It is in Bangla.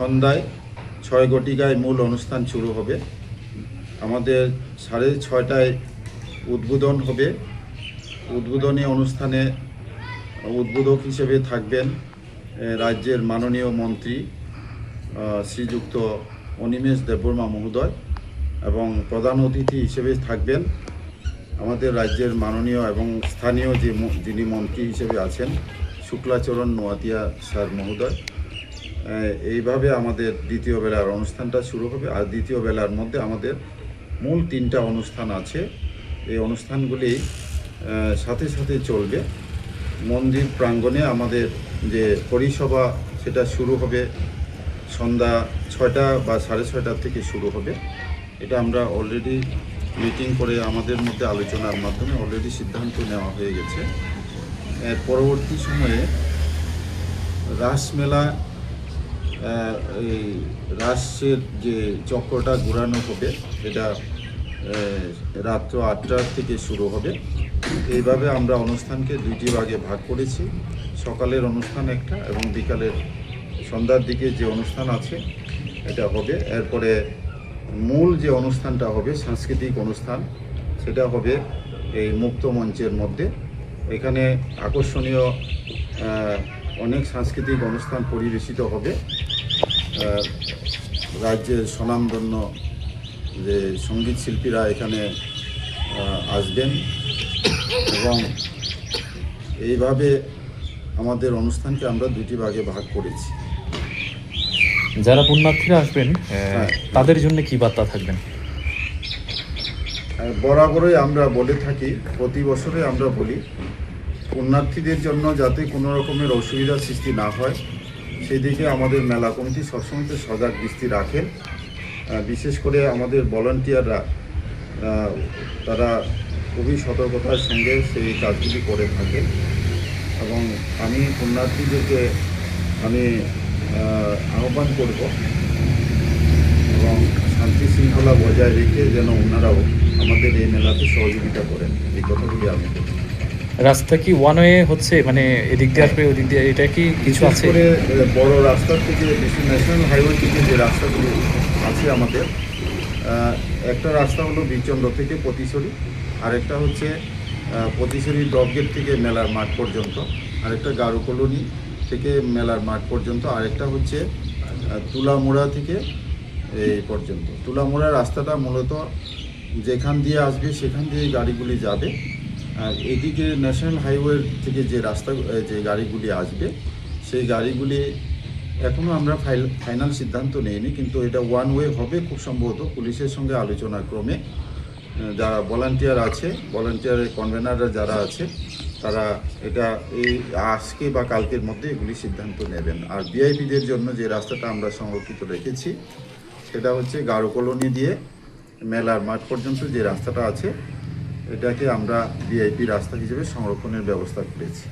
সন্ধ্যায় ছয় গটিকায় মূল অনুষ্ঠান শুরু হবে। আমাদের সাড়ে ছয়টায় উদ্বোধন হবে। উদ্বোধনী অনুষ্ঠানে উদ্বোধক হিসেবে থাকবেন রাজ্যের মাননীয় মন্ত্রী শ্রীযুক্ত অনিমেষ দেববর্মা মহোদয় এবং প্রধান অতিথি হিসেবে থাকবেন। আমাদের রাজ্যের মাননীয় এবং স্থানীয় যে যিনি মন্ত্রী হিসেবে আছেন, শুক্লাচরণ নোয়াতিয়া স্যার মহোদয়। এইভাবে আমাদের দ্বিতীয় বেলার অনুষ্ঠানটা শুরু হবে আর দ্বিতীয় বেলার মধ্যে আমাদের মূল তিনটা অনুষ্ঠান আছে। এই অনুষ্ঠানগুলি সাথে সাথে চলবে। মন্দির প্রাঙ্গণে আমাদের যে পরিষেবা, সেটা শুরু হবে সন্ধ্যা ছয়টা বা সাড়ে ছয়টার থেকে শুরু হবে। এটা আমরা অলরেডি মিটিং করে আমাদের মধ্যে আলোচনার মাধ্যমে অলরেডি সিদ্ধান্ত নেওয়া হয়ে গেছে। এর পরবর্তী সময়ে রাসমেলা এই রাসের যে চক্রটা ঘোরানো হবে, এটা রাত্র আটটার থেকে শুরু হবে। এইভাবে আমরা অনুষ্ঠানকে দুইটি ভাগে ভাগ করেছি। সকালের অনুষ্ঠান একটা এবং বিকালের সন্ধ্যার দিকে যে অনুষ্ঠান আছে, এটা হবে। এরপরে মূল যে অনুষ্ঠানটা হবে, সাংস্কৃতিক অনুষ্ঠান, সেটা হবে এই মুক্ত মঞ্চের মধ্যে। এখানে আকর্ষণীয় অনেক সাংস্কৃতিক অনুষ্ঠান পরিবেশিত হবে। রাজ্যের স্বনামধন্য যে সংগীত শিল্পীরা এখানে আসবেন এবং এইভাবে আমাদের অনুষ্ঠানকে আমরা দুটি ভাগে ভাগ করেছি যারা পুণ্যার্থীরা আসবেন হ্যাঁ। তাদের জন্য কি বার্তা থাকবেন বরাবরই আমরা বলে থাকি প্রতি বছরে আমরা বলি পুণ্যার্থীদের জন্য যাতে কোনো রকমের অসুবিধা সৃষ্টি না হয় সেদিকে আমাদের মেলা কমিটি সবসময় তো সজাগ দৃষ্টি রাখেন বিশেষ করে আমাদের ভলান্টিয়াররা তারা খুবই সতর্কতার সঙ্গে সেই কাজগুলি করে থাকেন এবং আমি পুণ্যার্থীদেরকে আমি আহ্বান করব এবং শান্তি শৃঙ্খলা বজায় রেখে যেন ওনারাও আমাদের এই মেলাতে সহযোগিতা করেন। এই কথাগুলি আমি। রাস্তা কি ওয়ান ওয়ে হচ্ছে? মানে এদিক দিয়ে আসবে ওদিক দিয়ে এটা কি কিছু আছে? বড় রাস্তা থেকে বিশ্ব ন্যাশনাল হাইওয়ে থেকে যে রাস্তাগুলো আছে আমাদের একটা রাস্তা হলো বীরচন্দ্র থেকে পতিশরী আরেকটা হচ্ছে পতিশরী ডবগেট থেকে মেলার মাঠ পর্যন্ত আরেকটা গারো কলোনি থেকে মেলার মাঠ পর্যন্ত আরেকটা হচ্ছে তুলামোড়া থেকে এই পর্যন্ত। তুলামোড়া রাস্তাটা মূলত যেখান দিয়ে আসবে সেখান দিয়ে গাড়িগুলি যাবে। আর এদিকে ন্যাশনাল হাইওয়ে থেকে যে রাস্তা যে গাড়িগুলি আসবে, সেই গাড়িগুলি এখনও আমরা ফাইল, ফাইনাল সিদ্ধান্ত নেইনি, কিন্তু এটা ওয়ান ওয়ে হবে খুব সম্ভবত পুলিশের সঙ্গে আলোচনা ক্রমে যারা ভলান্টিয়ার আছে, ভলান্টিয়ারের কনভেনাররা যারা আছে, তারা এটা এই আজকে বা কালকের মধ্যে এগুলি সিদ্ধান্ত নেবেন। আর ভিআইপিদের জন্য যে রাস্তাটা আমরা সংরক্ষিত রেখেছি, সেটা হচ্ছে গারো কলোনি দিয়ে মেলার মাঠ পর্যন্ত যে রাস্তাটা আছে এটাকে আমরা ভিআইপি রাস্তা হিসেবে সংরক্ষণের ব্যবস্থা করেছি।